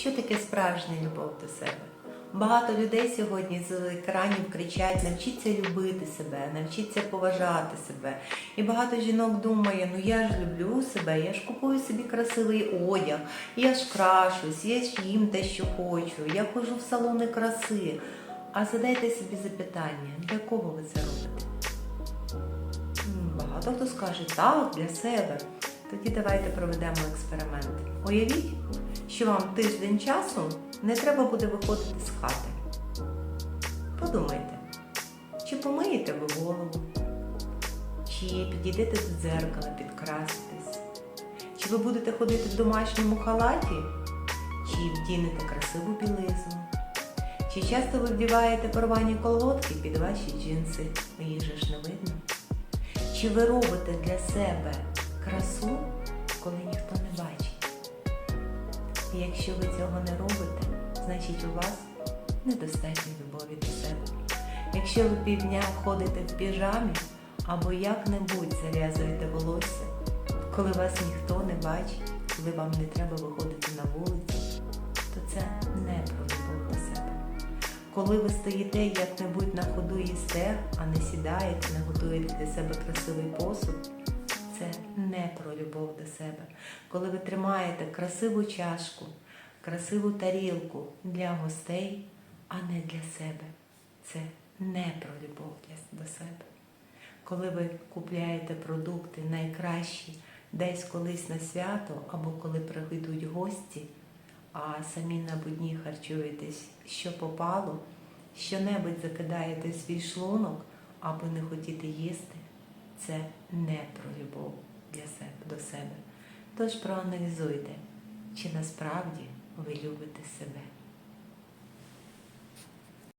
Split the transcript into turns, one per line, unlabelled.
Що таке справжня любов до себе? Багато людей сьогодні з екранів кричать навчіться любити себе, навчіться поважати себе. І багато жінок думає, ну я ж люблю себе, я ж купую собі красивий одяг, я ж крашусь, я ж їм те, що хочу, я ходжу в салони краси. А задайте собі запитання, для кого ви це робите? Багато хто скаже так, для себе. Тоді давайте проведемо експеримент. Уявіть, що вам тиждень часу не треба буде виходити з хати. Подумайте, чи помиєте ви голову, чи підійдете до дзеркала, підкраситесь, чи ви будете ходити в домашньому халаті, чи вдінете красиву білизну, чи часто ви вдіваєте порвані колготки під ваші джинси, їх же ж не видно. Чи ви робите для себе красу, коли ніхто не бачить? І якщо ви цього не робите, значить у вас недостатньо любові до себе. Якщо ви півдня ходите в піжамі або як-небудь зав'язуєте волосся, коли вас ніхто не бачить, коли вам не треба виходити на вулицю, то це не про любов до себе. Коли ви стоїте як-небудь на ходу їсте, а не сідаєте, не готуєте для себе красивий посуд, це не про любов до себе. Коли ви тримаєте красиву чашку, красиву тарілку для гостей, а не для себе, це не про любов до себе. Коли ви купляєте продукти найкращі десь колись на свято або коли прийдуть гості, а самі на будні харчуєтесь, що попало, що-небудь закидаєте свій шлунок, аби не хотіти їсти, це не про любов для себе, до себе. Тож проаналізуйте, чи насправді ви любите себе.